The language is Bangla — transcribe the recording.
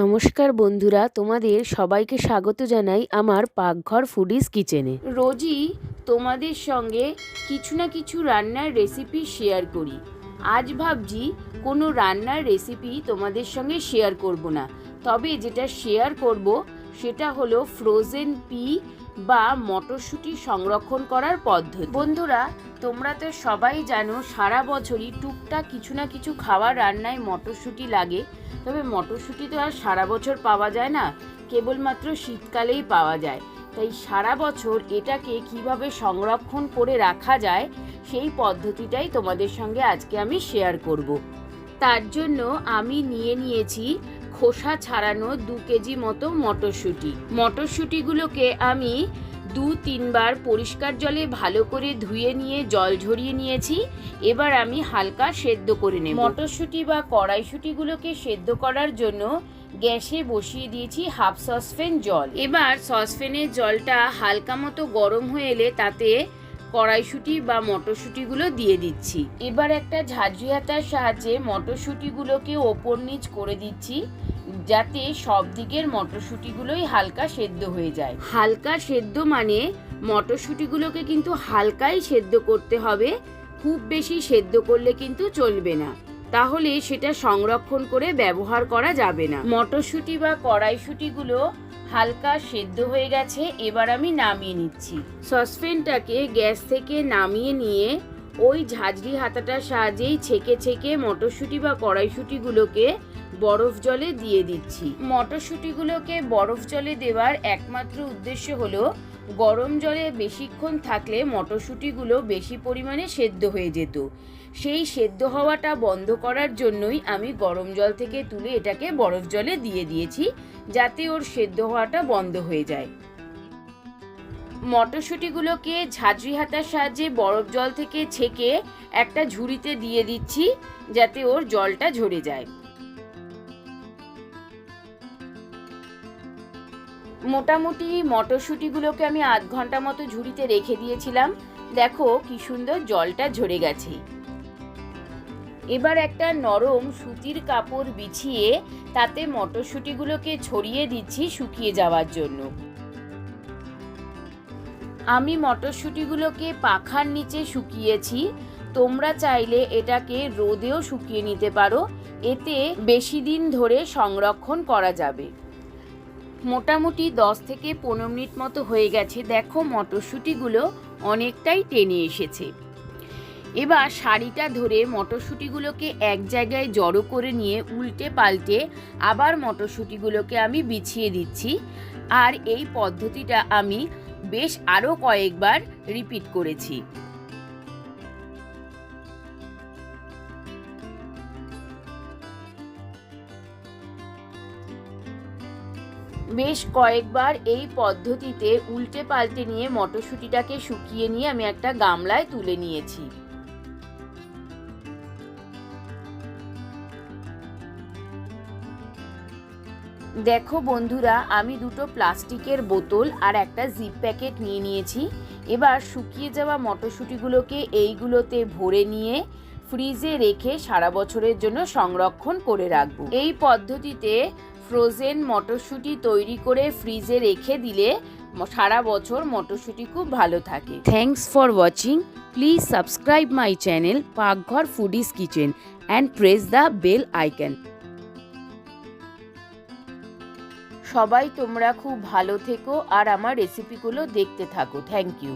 নমস্কার বন্ধুরা, তোমাদের সবাইকে স্বাগত জানাই আমার পাকঘর ফুডিজ কিচেনে রোজই তোমাদের সঙ্গে কিছু না কিছু রান্নার রেসিপি শেয়ার করি। আজ ভাবছি কোনো রান্নার রেসিপি তোমাদের সঙ্গে শেয়ার করব না। তবে যেটা শেয়ার করব, সেটা হলো ফ্রোজেন পি বা মটরশুঁটি সংরক্ষণ করার পদ্ধতি। বন্ধুরা তোমরা তো সবাই জানো, সারা বছরই টুকটাক কিছু না কিছু খাবার রান্নায় মটরশুঁটি লাগে। তবে মটরশুঁটি তো আর সারা বছর পাওয়া যায় না, কেবলমাত্র শীতকালেই পাওয়া যায়। তাই সারা বছর এটাকে কীভাবে সংরক্ষণ করে রাখা যায়, সেই পদ্ধতিটাই তোমাদের সঙ্গে আজকে আমি শেয়ার করব। তার জন্য আমি নিয়ে নিয়েছি খোসা ছাড়ানো দু কেজি মতো মটরশুঁটি। মটরশুঁটিগুলোকে আমি দু তিনবার পরিষ্কার জলে ভালো করে ধুয়ে নিয়ে, জল ঝরিয়ে নিয়েছি। এবার আমি হালকা সেদ্ধ করে নেব। মটরশুঁটি বা কড়াইশুঁটিগুলোকে সেদ্ধ করার জন্য গ্যাসে বসিয়ে দিয়েছি হাফ সসপ্যান জল। এবার সসপ্যানের জলটা হালকা মতো গরম হয়ে এলে তাতে কড়াইশুঁটি বা মটরশুঁটিগুলো দিয়ে দিচ্ছি। এবার একটা ঝাঁঝরি সাহায্যে মটরশুঁটিগুলোকে ওপর নিচ করে দিচ্ছি। যাতে সব দিকের মটরশুঁটিগুলোই হালকা সেদ্ধ হয়ে যায়। হালকা সেদ্ধ মানে মটরশুঁটিগুলোকে কিন্তু হালকাই সেদ্ধ করতে হবে খুব বেশি সেদ্ধ করলে কিন্তু চলবে না। তাহলে সেটা সংরক্ষণ করে ব্যবহার করা যাবে না। মটরশুঁটি বা কড়াইশুঁটিগুলো হালকা সেদ্ধ হয়ে গেছে এবার আমি নামিয়ে নিচ্ছি। সসপ্যানটাকে গ্যাস থেকে নামিয়ে নিয়ে ওই ঝাঁঝরি হাতাটার সাহায্যেই ছেঁকে ছেঁকে মটরশুঁটি বা কড়াইশুঁটিগুলোকে বরফ জলে দিয়ে দিচ্ছি। মটরশুঁটিগুলোকে বরফ জলে দেওয়ার একমাত্র উদ্দেশ্য হলো গরম জলে বেশিক্ষণ থাকলে মটরশুঁটিগুলো বেশি পরিমাণে সেদ্ধ হয়ে যেত। সেই সেদ্ধ হওয়াটা বন্ধ করার জন্যই আমি গরম জল থেকে তুলে এটাকে বরফ জলে দিয়ে দিয়েছি যাতে ওর সেদ্ধ হওয়াটা বন্ধ হয়ে যায়। মটরশুঁটিগুলোকে ঝাঁঝরি হাতার সাহায্যে বরফ জল থেকে ছেঁকে একটা ঝুড়িতে দিয়ে দিচ্ছি যাতে ওর জলটা ঝরে যায়। মোটামুটি মটরশুঁটিগুলোকে আমি আধ ঘণ্টা মতো ঝুড়িতে রেখে দিয়েছিলাম। দেখো কি সুন্দর জলটা ঝরে গেছে। এবার একটা নরম সুতির কাপড় বিছিয়ে তাতে মটরশুঁটিগুলোকে ছড়িয়ে দিচ্ছি শুকিয়ে যাওয়ার জন্য। আমি মটরশুঁটিগুলোকে পাখার নিচে শুকিয়েছি। তোমরা চাইলে এটাকে রোদেও শুকিয়ে নিতে পারো। এতে বেশি দিন ধরে সংরক্ষণ করা যাবে। মোটামুটি দশ থেকে পনেরো মিনিট মতো হয়ে গেছে। দেখো মটরশুঁটিগুলো অনেকটাই টেনে এসেছে। এবার শাড়িটা ধরে মটরশুঁটিগুলোকে এক জায়গায় জড়ো করে নিয়ে উল্টে পাল্টে আবার মটরশুঁটিগুলোকে আমি বিছিয়ে দিচ্ছি। আর এই পদ্ধতিটা আমি বেশ আরও কয়েকবার রিপিট করেছি। বেশ কয়েকবার এই পদ্ধতিতে উল্টে পাল্টে নিয়ে মটরশুঁটিটাকে শুকিয়ে নিয়ে আমি একটা গামলায় তুলে নিয়েছি। দেখো বন্ধুরা, আমি দুটো প্লাস্টিকের বোতল আর একটা জিপ প্যাকেট নিয়ে নিয়েছি। এবার শুকিয়ে যাওয়া মটরশুঁটিগুলোকে এইগুলোতে ভরে নিয়ে ফ্রিজে রেখে সারা বছরের জন্য সংরক্ষণ করে রাখব। এই পদ্ধতিতে ফ্রোজেন মটরশুঁটি তৈরি করে ফ্রিজে রেখে দিলে সারা বছর মটরশুঁটি খুব ভালো থাকে। Thanks for watching please subscribe my channel Pakghar foodies kitchen and press the bell icon সবাই তোমরা খুব ভালো থেকো আর আমার রেসিপিগুলো দেখতে থাকো। Thank you